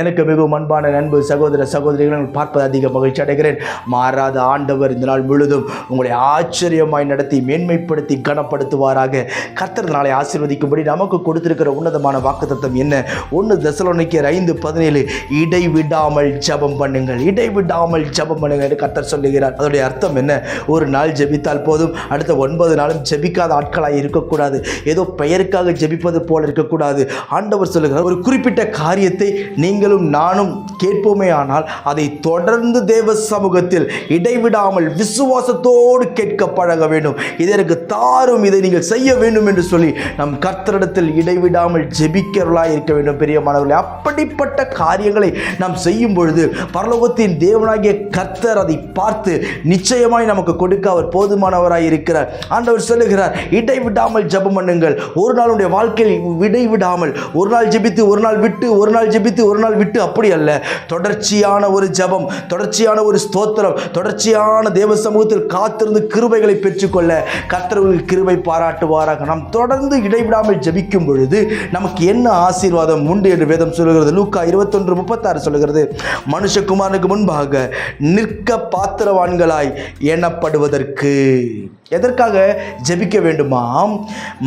எனக்கு மிகவும் அன்பான நண்பு சகோதர சகோதரிகளை பார்ப்பது அதிக மகிழ்ச்சி அடைகிறேன். மாறாத ஆண்டவர் இந்த நாள் முழுதும் உங்களை ஆச்சரியமாய் நடத்தி மேன்மைப்படுத்தி கனப்படுத்துவாராக. கர்த்தர் நாளை ஆசீர்வதிக்கும்படி நமக்கு கொடுத்திருக்கிற உன்னதமான வாக்குத்தத்தம் என்ன? ஒன்று தசலோனிக்கர் ஐந்து பதினேழு இடைவிடாமல் ஜெபம் பண்ணுங்கள் இடைவிடாமல் ஜபம் பண்ணுங்கள் என்று கர்த்தர் சொல்லுகிறார். அதோடைய அர்த்தம் என்ன? ஒரு நாள் ஜெபித்தால் போதும் அடுத்த ஒன்பது நாளும் ஜெபிக்காத ஆட்களாக இருக்கக்கூடாது. ஏதோ பெயருக்காக ஜெபிப்பது போல இருக்கக்கூடாது. ஆண்டவர் சொல்லுகிறார் ஒரு குறிப்பிட்ட காரியத்தை நீங்கள் நீங்களும் நானும் கேட்போமே ஆனால் அதை தொடர்ந்து தேவ சமூகத்தில் இடைவிடாமல் விசுவாசத்தோடு கேட்க பழக வேண்டும். இதற்கு தாரும் இதை நீங்கள் செய்ய வேண்டும் என்று சொல்லி நம் கர்த்தரிடத்தில் இடைவிடாமல் ஜெபிக்கிறவர்களாக இருக்க வேண்டும் பெரியமானவர்களே அப்படிப்பட்ட காரியங்களை நாம் செய்யும் பொழுது பரலோகத்தின் தேவனாகிய கர்த்தர் அதை பார்த்து நிச்சயமாய் நமக்கு கொடுக்க அவர் போதுமானவராய் இருக்கிறார் ஆண்டவர் சொல்லுகிறார் இடைவிடாமல் ஜபம் பண்ணுங்கள். ஒரு நாளுடைய வாழ்க்கையில் இடைவிடாமல் ஒரு நாள் ஜெபித்து ஒரு நாள் விட்டு ஒரு நாள் ஜெபித்து ஒரு நாள் நாள் விட்டு அப்படி அல்ல. தொடர்ச்சியான ஒரு ஜபம் தொடர்ச்சியான ஒரு ஸ்தோத்திரம் தொடர்ச்சியான தேவ சமூகத்தில் காத்திருந்து கிருபைகளை பெற்றுக்கொள்ள கர்த்தர்கள் கிருபை பாராட்டுவாராக. நாம் தொடர்ந்து இடைவிடாமல் ஜபிக்கும் பொழுது நமக்கு என்ன ஆசீர்வாதம் உண்டு என்று வேதம் சொல்கிறது லூக்கா இருபத்தொன்று முப்பத்தாறு சொல்கிறது மனுஷகுமாரனுக்கு முன்பாக நிற்க பாத்திரவான்களாய் எண்ணப்படுவதற்கு எதற்காக ஜபிக்க வேண்டுமாம்?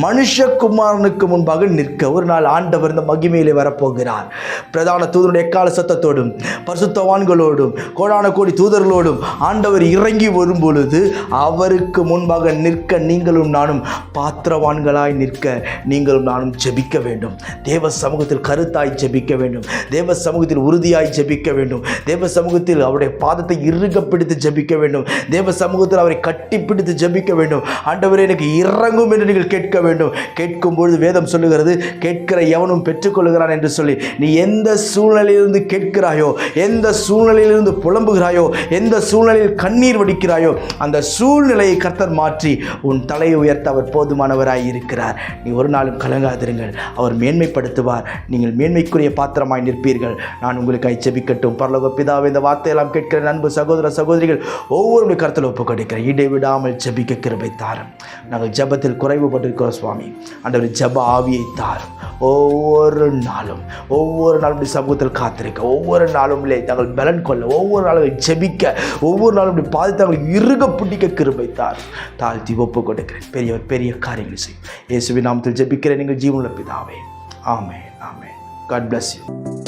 மனுஷகுமாரனுக்கு முன்பாக நிற்க. ஒரு நாள் ஆண்டவர் இந்த மகிமையிலே வரப்போகிறார். பிரதான தூதனுடைய எக்கால சத்தத்தோடும் பரிசுத்தவான்களோடும் கோடான கோடி தூதர்களோடும் ஆண்டவர் இறங்கி வரும் பொழுது அவருக்கு முன்பாக நிற்க நீங்களும் நானும் பாத்திரவான்களாய் நிற்க நீங்களும் நானும் ஜெபிக்க வேண்டும். தேவ சமூகத்தில் கருத்தாய் ஜெபிக்க வேண்டும். தேவ சமூகத்தில் உறுதியாய் ஜெபிக்க வேண்டும். தேவ சமூகத்தில் அவருடைய பாதத்தை இறுக பிடித்து ஜெபிக்க வேண்டும். தேவ சமூகத்தில் அவரை கட்டி பிடித்து ஜெபிக்க வேண்டும். ஆண்டவரே எனக்கு இறங்கும் என்று நீங்கள் கேட்க வேண்டும். கேட்கும் பொழுது வேதம் சொல்லுகிறது கேட்கிற எவனும் பெற்றுக்கொள்கிறான் என்று சொல்லி நீ எந்த சூழ்நிலையிலிருந்து கேட்கிறாயோ? எந்த சூழ்நிலையிலிருந்து புலம்புகிறாயோ? எந்த சூழ்நிலையில் கண்ணீர் வடிக்கிறாயோ? அந்த சூழ்நிலையை கர்த்தர் மாற்றி உன் தலையை உயர்த்த அவர் போதுமானவராய் இருக்கிறார். நீ ஒரு நாளும் கலங்காதிருங்கள். அவர் மேன்மைப்படுத்துவார். நீங்கள் மேன்மைக்குரிய பாத்திரமாய் நிற்பீர்கள். நான் உங்களுக்கு செபிக்கட்டும். பரலோக பிதாவை இந்த வார்த்தையெல்லாம் கேட்கிற நண்பு சகோதர சகோதரிகள் ஒவ்வொருடைய கருத்தில் ஒப்பு கொடுக்கிறேன் இடைவிடாமல் ஜெபிக்க கிருபை தாரும். நாங்கள் ஜெபத்தில் குறைவுபட்டிருக்கிறோம் சுவாமி. ஆண்டவர் ஜெப ஆவியை தாரும். ஒவ்வொரு நாளும் ஒவ்வொரு நாளும் சப சமூகத்தில் காத்திருக்க. ஒவ்வொரு நாளும் இல்லை தங்கள் பலன் கொள்ள ஒவ்வொரு நாளும் ஜெபிக்க ஒவ்வொரு நாளும் இப்படி பாதி அவங்களை இறுக பிடிக்க கிருபை தார் தாழ்த்தி ஒப்பு கொடுக்கிறேன். பெரியவர் பெரிய காரியங்கள் செய்யும். இயேசுவின் நாமத்தில் ஜெபிக்கிறேன். நீங்கள் ஜீவனில் பிதாவே. ஆமே ஆமே காட் பிளஸ் யூ